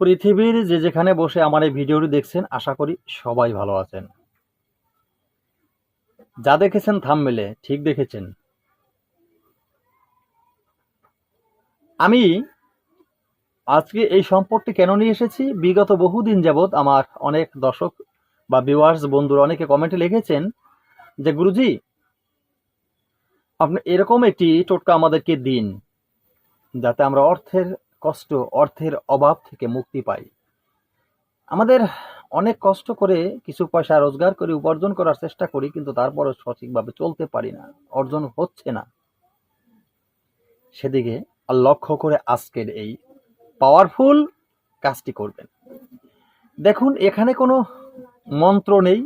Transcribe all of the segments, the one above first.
পৃথিবীর যে যেখানে বসে আমার এই ভিডিওটি দেখছেন, আশা করি সবাই ভালো আছেন। যা দেখেছেন থাম থামমেলে, ঠিক দেখেছেন। আমি আজকে এই সম্পদটি কেন নিয়ে এসেছি? বিগত বহুদিন যাবৎ আমার অনেক দর্শক বা ভিউয়ার্স বন্ধুরা অনেকে কমেন্টে লিখেছেন যে, গুরুজি, আপনি এরকম একটি টোটকা আমাদেরকে দিন, যাতে আমরা অর্থের কষ্ট অর্থের অভাব থেকে মুক্তি পাই আমাদের অনেক কষ্ট করে কিছু পয়সা রোজগার করে উপার্জন করার চেষ্টা করি, কিন্তু তারপরে সঠিকভাবে চলতে পারি না, অর্জন হচ্ছে না। সেদিকে লক্ষ্য করে আজকের এই পাওয়ারফুল কাজটি করবেন। দেখুন, এখানে কোনো মন্ত্র নেই,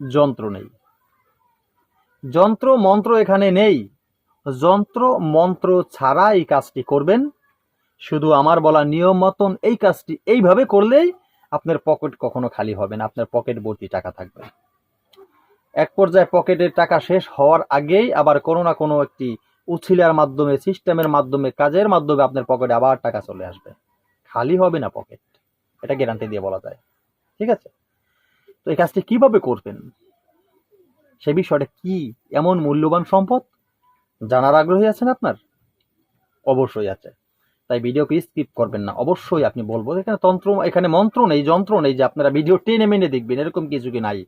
যন্ত্র নেই। যন্ত্র মন্ত্র এখানে নেই, যন্ত্র মন্ত্র ছাড়া এই কাজটি করবেন শুধু আমার বলা নিয়ম মতন এই কাজটি এইভাবে করলেই আপনার পকেট কখনো খালি হবে না, আপনার পকেট ভর্তি টাকা থাকবে। এক পর্যায়ে পকেটের টাকা শেষ হওয়ার আগেই আবার কোনো না কোনো একটি উছিলার মাধ্যমে, সিস্টেমের মাধ্যমে, কাজের মাধ্যমে আপনার পকেটে আবার টাকা চলে আসবে। খালি হবে না পকেট, এটা গ্যারান্টি দিয়ে বলা যায়। ঠিক আছে? তো এই কাজটি কীভাবে করবেন? সে বিষয়টা কি? এমন মূল্যবান সম্পদ? জানার আগ্রহী আছেন আপনার? অবশ্যই আছে। তাই ভিডিওকে স্কিপ করবেন না। অবশ্যই আপনি বলব, এখানে তন্ত্র, এখানে মন্ত্র নেই, যন্ত্র নেই যে আপনারা ভিডিও টেনে মেনে দেখবেন, এরকম কিছু কি নাই।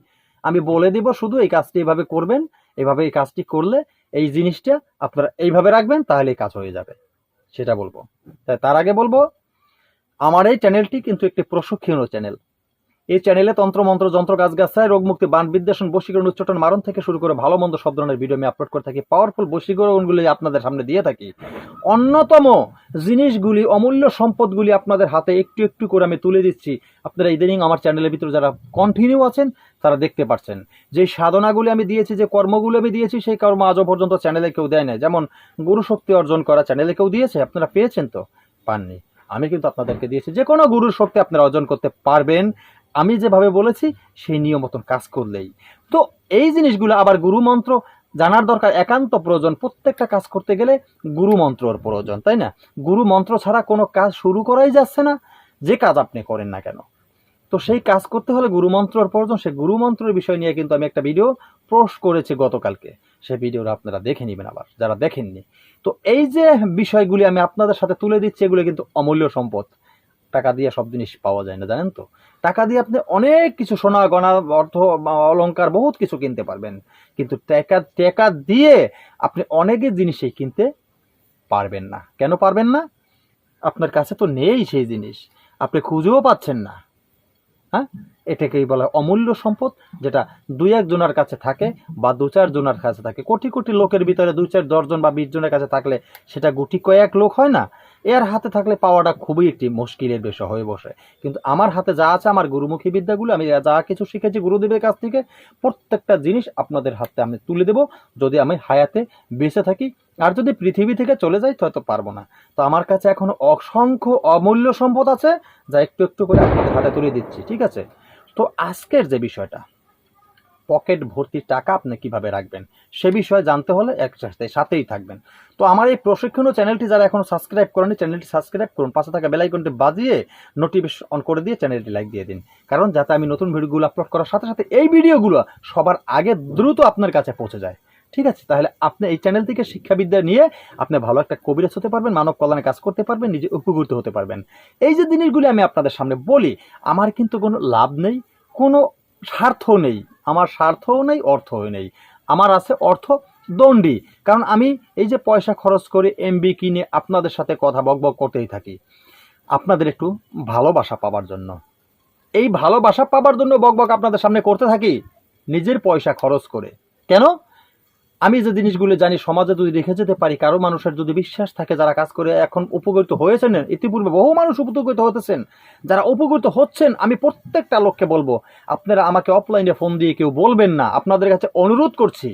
আমি বলে দিব শুধু এই কাজটি এভাবে করবেন, এভাবে এই কাজটি করলে এই জিনিসটা আপনারা এইভাবে রাখবেন, তাহলে কাজ হয়ে যাবে। সেটা বলব। তাই তার আগে বলব, আমার এই চ্যানেলটি কিন্তু একটি প্রশিক্ষণীয় চ্যানেল এই চ্যানেলে তন্ত্র, মন্ত্র, যন্ত্র, গাছ গাছায় রোগ মুক্তি, বান বিদ্বেষণ, বশীকরণ, উচ্চটন, মারণ থেকে শুরু করে ভালো মন্দ সব ধরনের ভিডিও আমি আপলোড করে থাকি। পাওয়ারফুল বশীকরণগুলি আপনাদের সামনে দিয়ে থাকি। অন্যতম জিনিসগুলি, অমূল্য সম্পদগুলি আপনাদের হাতে একটু একটু করে আমি তুলে দিচ্ছি। আপনারা ইদানিং আমার চ্যানেলের ভিতরে যারা কন্টিনিউ আছেন, তারা দেখতে পাচ্ছেন যে সাধনাগুলি আমি দিয়েছি, যে কর্মগুলো আমি দিয়েছি, সেই কর্ম আজও পর্যন্ত চ্যানেলে কেউ দেয় না যেমন গুরু শক্তি অর্জন করা চ্যানেলে কেউ দিয়েছে, আপনারা পেয়েছেন তো? পাননি। আমি কিন্তু আপনাদেরকে দিয়েছি। যে কোনো গুরুর শক্তি আপনারা অর্জন করতে পারবেন। আমি যেভাবে বলেছি, সেই নিয়ম মতন কাজ করলেই। তো এই জিনিসগুলো আবার গুরু মন্ত্র জানার দরকার একান্ত প্রয়োজন। প্রত্যেকটা কাজ করতে গেলে গুরু মন্ত্রর প্রয়োজন, তাই না? গুরু মন্ত্র ছাড়া কোনো কাজ শুরু করাই যাচ্ছে না, যে কাজ আপনি করেন না কেন। তো সেই কাজ করতে হলে গুরু মন্ত্রর প্রয়োজন। সেই গুরু মন্ত্রের বিষয় নিয়ে কিন্তু আমি একটা ভিডিও পোস্ট করেছি গতকালকে। সেই ভিডিওটা আপনারা দেখে নেবেন আবার, যারা দেখেননি। তো এই যে বিষয়গুলি আমি আপনাদের সাথে তুলে দিচ্ছি, এগুলো কিন্তু অমূল্য সম্পদ। টাকা দিয়ে সব জিনিস পাওয়া যায় না, জানেন তো? টাকা দিয়ে আপনি অনেক কিছু সোনা, গয়না, অর্থ অলঙ্কার বহুত কিছু কিনতে পারবেন। কিন্তু টাকা টাকা দিয়ে আপনি অনেকের জিনিসই কিনতে পারবেন না। কেন পারবেন না? আপনার কাছে তো নেই সেই জিনিস। আপনি খুঁজেও পাচ্ছেন না। হ্যাঁ? এটাকেই বলা হয় অমূল্য সম্পদ, যেটা দুই একজনের কাছে থাকে বা দু চার জনের কাছে থাকে। কোটি কোটি লোকের ভিতরে দুই চার দশজন বা বিশ জনের কাছে থাকলে সেটা গুটি কয়েক লোক হয় না? এর হাতে থাকলে পাওয়াটা খুবই একটি মুশকিলের বিষয় হয়ে বসে। কিন্তু আমার হাতে যা আছে, আমার গুরুমুখী বিদ্যাগুলো, আমি যা কিছু শিখেছি গুরুদেবের কাছ থেকে, প্রত্যেকটা জিনিস আপনাদের হাতে আমি তুলে দেব। যদি আমি হায়াতে বেঁচে থাকি আর যদি পৃথিবী থেকে চলে যাই হয়তো পারব না। তো আমার কাছে এখন অসংখ্য অমূল্য সম্পদ আছে, যা একটু একটু করে আপনাদের হাতে তুলে দিচ্ছি, ঠিক আছে? তো আজকের যে বিষয়টা, পকেট ভর্তি টাকা আপনি কীভাবে রাখবেন, সে বিষয়ে জানতে হলে এক সাথে সাথেই থাকবেন। তো আমার এই প্রশিক্ষণ চ্যানেলটি যারা এখন সাবস্ক্রাইব করেনি চ্যানেলটি সাবস্ক্রাইব করুন, পাশে থাকা বেলাইকনটি বাজিয়ে নোটিফিকেশন অন করে দিয়ে চ্যানেলটি লাইক দিয়ে দিন। কারণ যাতে আমি নতুন ভিডিওগুলো আপলোড করার সাথে সাথে এই ভিডিওগুলো সবার আগে দ্রুত আপনার কাছে পৌঁছে যায়। ঠিক আছে, তাহলে আপনি এই চ্যানেল থেকে শিক্ষাবিদ্যা নিয়ে আপনি ভালো একটা কবিরাজ হতে পারবেন, মানব কল্যাণে কাজ করতে পারবেন, নিজে উপকৃত হতে পারবেন। এই যে জিনিসগুলি আমি আপনাদের সামনে বলি, আমার কিন্তু কোনো লাভ নেই, কোনো স্বার্থ নেই, আমার স্বার্থও নেই, অর্থও নেই। আমার আছে অর্থ, দণ্ডি। কারণ আমি এই যে পয়সা খরচ করে এমবি কিনে আপনাদের সাথে কথা বকবক করতেই থাকি, আপনাদের একটু ভালোবাসা পাবার জন্য। এই ভালোবাসা পাবার জন্য বকবক আপনাদের সামনে করতে থাকি, নিজের পয়সা খরচ করে। কেন? আমি যে জিনিসগুলো জানি, সমাজে যদি রেখে যেতে পারি, কারও মানুষের যদি বিশ্বাস থাকে, যারা কাজ করে এখন উপকৃত হয়েছেন, ইতিপূর্বে বহু মানুষ উপকৃত হতেছেন, যারা উপকৃত হচ্ছেন, আমি প্রত্যেকটা লোককে বলব, আপনারা আমাকে অফলাইনে ফোন দিয়ে কেউ বলবেন না। আপনাদের কাছে অনুরোধ করছি,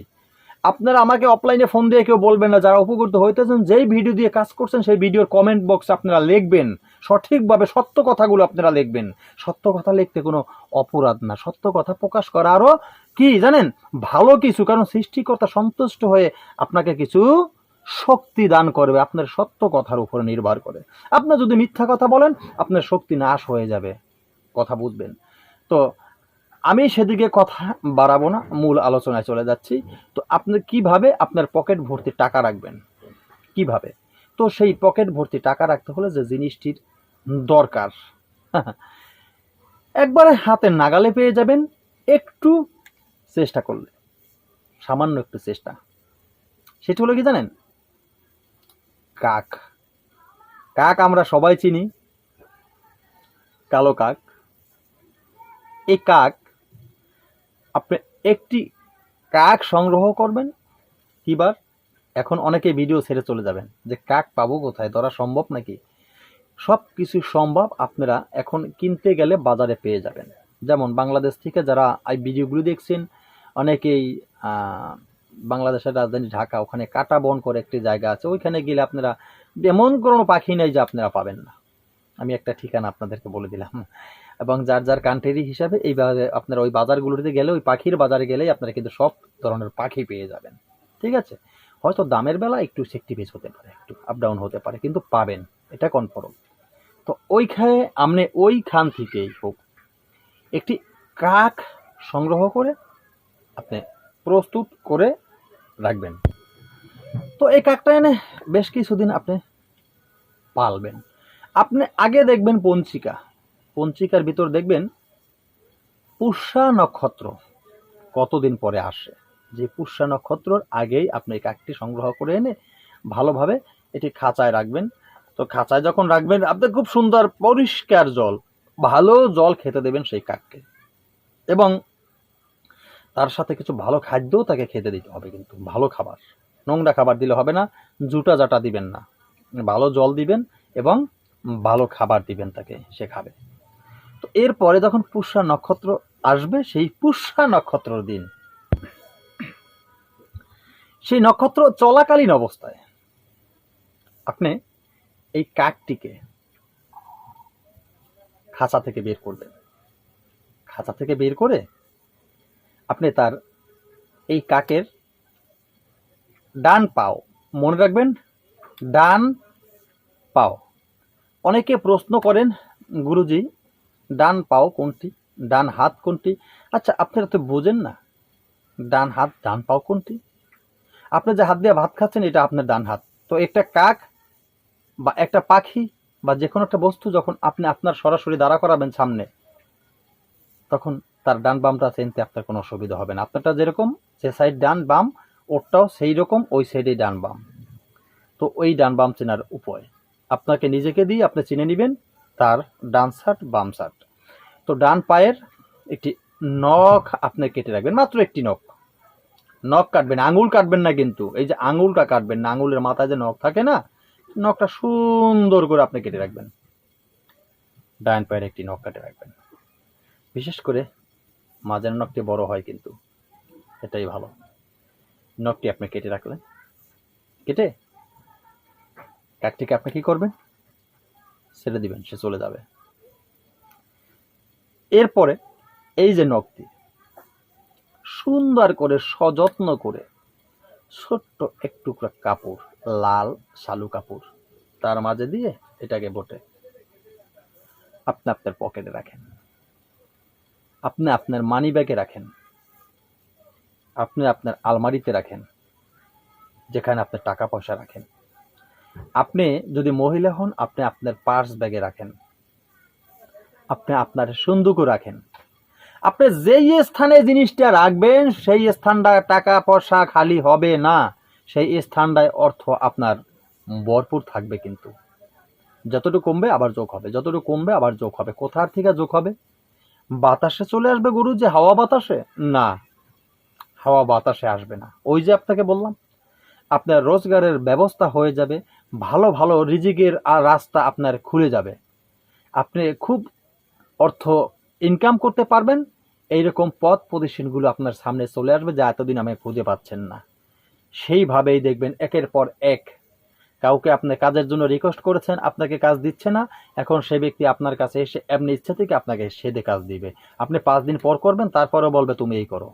আপনারা আমাকে অফলাইনে ফোন দিয়ে কেউ বলবেন না, যারা উপকৃত হইতেছেন, যেই ভিডিও দিয়ে কাজ করছেন, সেই ভিডিওর কমেন্ট বক্সে আপনারা লিখবেন। সঠিকভাবে সত্য কথাগুলো আপনারা লিখবেন। সত্য কথা লিখতে কোনো অপরাধ না, সত্য কথা প্রকাশ করা আরও কি জানেন? ভালো কিছু, কারণ সৃষ্টিকর্তা সন্তুষ্ট হয়ে আপনাকে কিছু শক্তি দান করবে, আপনার সত্য কথার উপরে নির্ভর করে। আপনি যদি মিথ্যা কথা বলেন, আপনার শক্তি নাশ হয়ে যাবে। কথা বুঝবেন। তো আমি সেদিকে কথা বাড়াবো না, মূল আলোচনায় চলে যাচ্ছি। তো আপনি কীভাবে আপনার পকেট ভর্তি টাকা রাখবেন? কীভাবে? তো সেই পকেট ভর্তি টাকা রাখতে হলে যে জিনিসটির দরকার একবারে হাতে নাগালে পেয়ে যাবেন, একটু চেষ্টা করলে। সামান্য একটু চেষ্টা। সেটি হলো কি জানেন? কাক। কাক আমরা সবাই চিনি। কালো কাক। এই কাক, আপনি একটি কাক সংগ্রহ করবেন, কিবার এখন অনেকে ভিডিও ছেড়ে চলে যাবেন যে কাক পাবো কোথায়, ধরা সম্ভব নাকি? সব কিছু সম্ভব আপনারা এখন কিনতে গেলে বাজারে পেয়ে যাবেন। যেমন বাংলাদেশ থেকে যারা এই ভিডিওগুলো দেখছেন অনেকেই বাংলাদেশের রাজধানী ঢাকা, ওখানে কাটা বন করে একটি জায়গা আছে, ওইখানে গেলে আপনারা, এমন কোনো পাখি নেই যে আপনারা পাবেন না। আমি একটা ঠিকানা আপনাদেরকে বলে দিলাম। এবং যার যার কান্ট্রি হিসাবে এই আপনারা ওই বাজারগুলোতে গেলে, ওই পাখির বাজারে গেলেই আপনারা কিন্তু সব ধরনের পাখি পেয়ে যাবেন। ঠিক আছে? হয়তো দামের বেলা একটু সেক্টিভেজ হতে পারে, একটু আপ ডাউন হতে পারে, কিন্তু পাবেন, এটা কনফার্ম তো ওইখানে, আপনি ওইখান থেকেই হোক, একটি কাক সংগ্রহ করে আপনি প্রস্তুত করে রাখবেন। তো এই কাকটা এনে বেশ কিছুদিন আপনি পালবেন। আপনি আগে দেখবেন পঞ্চিকা। পঞ্চিকার ভিতর দেখবেন পুষ্যা নক্ষত্র কতদিন পরে আসে। যে পুষ্যা নক্ষত্রর আগেই আপনি এই কাকটি সংগ্রহ করে এনে ভালোভাবে এটি খাঁচায় রাখবেন। তো খাঁচায় যখন রাখবেন, আপনি খুব সুন্দর পরিষ্কার জল, ভালো জল খেতে দেবেন সেই কাককে। এবং তার সাথে কিছু ভালো খাদ্যও তাকে খেতে দিতে হবে কিন্তু ভালো খাবার। নোংরা খাবার দিলে হবে না, জুটা জাটা দিবেন না। ভালো জল দিবেন এবং ভালো খাবার দিবেন তাকে, সে খাবে। তো এরপরে যখন পুষ্যা নক্ষত্র আসবে, সেই পুষ্যা নক্ষত্রর দিন। সেই নক্ষত্র চলাকালীন অবস্থায় আপনি এই কাকটিকে খাঁচা থেকে বের করবেন। খাঁচা থেকে বের করে আপনি তার এই কাকের ডান পাও। মনে রাখবেন, ডান পাও। অনেকে প্রশ্ন করেন, গুরুজি, ডান পাও কোনটি? ডান হাত কোনটি? আচ্ছা আপনারা তো বোঝেন না, ডান হাত, ডান পাও কোনটি? আপনি যে হাত দিয়ে ভাত খাচ্ছেন, এটা আপনার ডান হাত। তো একটা কাক বা একটা পাখি বা যে কোনো একটা বস্তু যখন আপনি আপনার সরাসরি দাঁড়া করাবেন সামনে, তখন তার ডান বামটা চিনতে আপনার কোনো অসুবিধা হবে না। আপনারটা যেরকম যে সাইড ডান বাম, ওরটাও সেই রকম ওই সাইডে ডান বাম। তো ওই ডান বাম চেনার উপায়। আপনাকে নিজেকে দিয়ে আপনি চিনে নেবেন তার ডান শার্ট বাম শার্ট তো ডান পায়ের একটি নখ আপনি কেটে রাখবেন, মাত্র একটি নখ। নখ কাটবেন, আঙুল কাটবেন না কিন্তু। এই যে আঙুলটা কাটবেন না, আঙুলের মাথায় যে নখ থাকে না, নখটা সুন্দর করে আপনি কেটে রাখবেন। ডান পায়ের একটি নখ কাটে রাখবেন। বিশেষ করে মাঝের নখটি বড় হয় কিন্তু। এটাই ভালো। নখটি আপনি কেটে রাখলেন। কেটে? কাকটিকে আপনি কি করবেন? ছেড়ে দিবেন, সে চলে যাবে। এরপরে এই যে নখটি, সুন্দর করে সযত্ন করে ছোট্ট একটু করে কাপড়, লাল শালু কাপড়, তার মাঝে দিয়ে এটাকে বটে। আপনি আপনার পকেটে রাখেন। আপনি আপনার মানি ব্যাগে রাখেন। আপনি আপনার আলমারিতে রাখেন, যেখানে আপনার টাকা পয়সা রাখেন। আপনি যদি মহিলা হন, আপনি আপনার পার্স ব্যাগে রাখেন। আপনি আপনার সুন্দুকও রাখেন। আপনি যেই স্থানে জিনিসটা রাখবেন, সেই স্থানটা টাকা পয়সা খালি হবে না। সেই স্থানটায় অর্থ আপনার ভরপুর থাকবে কিন্তু। যতটুকু কমবে আবার যোগ হবে, যতটুকু কমবে আবার যোগ হবে। কোথার থেকে যোগ হবে? বাতাসে চলে আসবে গুরু যে হাওয়া বাতাসে? না, হাওয়া বাতাসে আসবে না। ওই যে আপনাকে বললাম, আপনার রোজগারের ব্যবস্থা হয়ে যাবে, ভালো ভালো রিজিকের আর রাস্তা আপনার খুলে যাবে। আপনি খুব অর্থ ইনকাম করতে পারবেন, এইরকম পথ প্রদর্শনগুলো আপনার সামনে চলে আসবে যা এতদিন আমি খুঁজে পাচ্ছেন না। সেইভাবেই দেখবেন একের পর এক কাউকে আপনি কাজের জন্য রিকোয়েস্ট করেছেন, আপনাকে কাজ দিচ্ছে না, এখন সে ব্যক্তি আপনার কাছে এসে এমনি ইচ্ছা থেকে আপনাকে সেদে কাজ দিবে। আপনি পাঁচ দিন পর করবেন, তারপরেও বলবে, তুমি এই করো।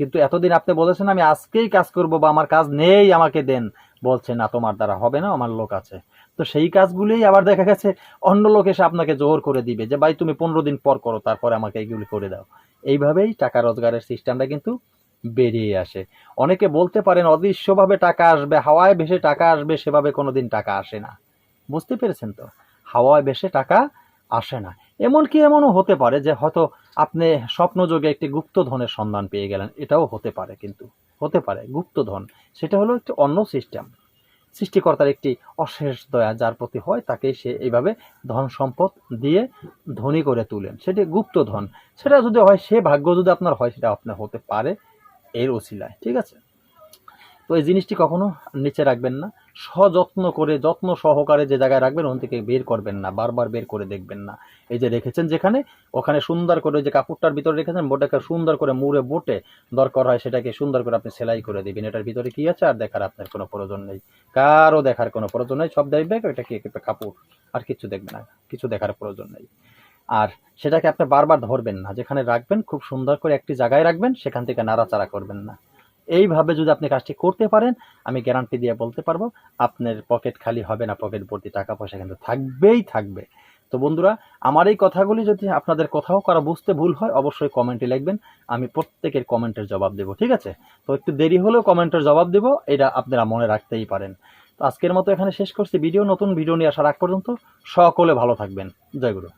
কিন্তু এতদিন আপনি বলেছেন, আমি আজকেই কাজ করব বা আমার কাজ নেই, আমাকে দেন। বলছে, না, তোমার দ্বারা হবে না, আমার লোক আছে। তো সেই কাজগুলোই আবার দেখা গেছে, অন্য লোক এসে আপনাকে জোর করে দিবে যে, ভাই, তুমি পনেরো দিন পর করো, তারপরে আমাকে এইগুলি করে দাও। এইভাবেই টাকা রোজগারের সিস্টেমটা কিন্তু বেরিয়ে আসে। অনেকে বলতে পারেন, অদৃশ্যভাবে টাকা আসবে, হাওয়ায় ভেসে টাকা আসবে, সেভাবে কোনোদিন টাকা আসে না। বুঝতে পেরেছেন তো? হাওয়ায় ভেসে টাকা আসে না। এমনকি এমনও হতে পারে যে হয়তো আপনি স্বপ্নযোগে একটি গুপ্তধনের সন্ধান পেয়ে গেলেন। এটাও হতে পারে কিন্তু, হতে পারে। গুপ্তধন, সেটা হলো একটি অন্য সিস্টেম। সৃষ্টিকর্তার একটি অশেষ দয়া, যার প্রতি হয় তাকে সে এইভাবে ধন সম্পদ দিয়ে ধনী করে তুলেন। সেটি গুপ্তধন, সেটা যদি হয়, সে ভাগ্য যদি আপনার হয়, সেটা আপনার হতে পারে। এর ওসিলায়, ঠিক আছে? তো এই জিনিসটি কখনো নিচে রাখবেন না। সযত্ন করে, যত্ন সহকারে যে জায়গায় রাখবেন, ওখান থেকে বের করবেন না, বারবার বের করে দেখবেন না। এই যে রেখেছেন যেখানে, ওখানে সুন্দর করে যে কাপড়টার ভিতরে রেখেছেন বোটাকে সুন্দর করে মুড়ে বোটে, দরকার হয় সেটাকে সুন্দর করে আপনি সেলাই করে দিবেন। এটার ভিতরে কি আছে? আর দেখার আপনার কোনো প্রয়োজন নেই। কারও দেখার কোনো প্রয়োজন নেই। সব দেখবে এটা কি কাপড়? আর কিছু দেখবে না, কিছু দেখার প্রয়োজন নেই। আর সেটাকে আপনি বারবার ধরবেন না। যেখানে রাখবেন, খুব সুন্দর করে একটি জায়গায় রাখবেন, সেখান থেকে নাড়াচাড়া করবেন না। এইভাবে যদি আপনি কাজটি করতে পারেন, আমি গ্যারান্টি দিয়ে বলতে পারব, আপনার পকেট খালি হবে না পকেট ভর্তি টাকা পয়সা কিন্তু থাকবেই থাকবে। তো বন্ধুরা, আমার এই কথাগুলি যদি আপনাদের কোথাও কারও বুঝতে ভুল হয়, অবশ্যই কমেন্টে লিখবেন, আমি প্রত্যেকের কমেন্টের জবাব দেবো, ঠিক আছে? তো একটু দেরি হলেও কমেন্টের জবাব দেবো, এটা আপনারা মনে রাখতেই পারেন। তো আজকের মতো এখানে শেষ করছি। ভিডিও নতুন, ভিডিও নিয়ে আসার আগ পর্যন্ত সকলে ভালো থাকবেন। জয় গুরু।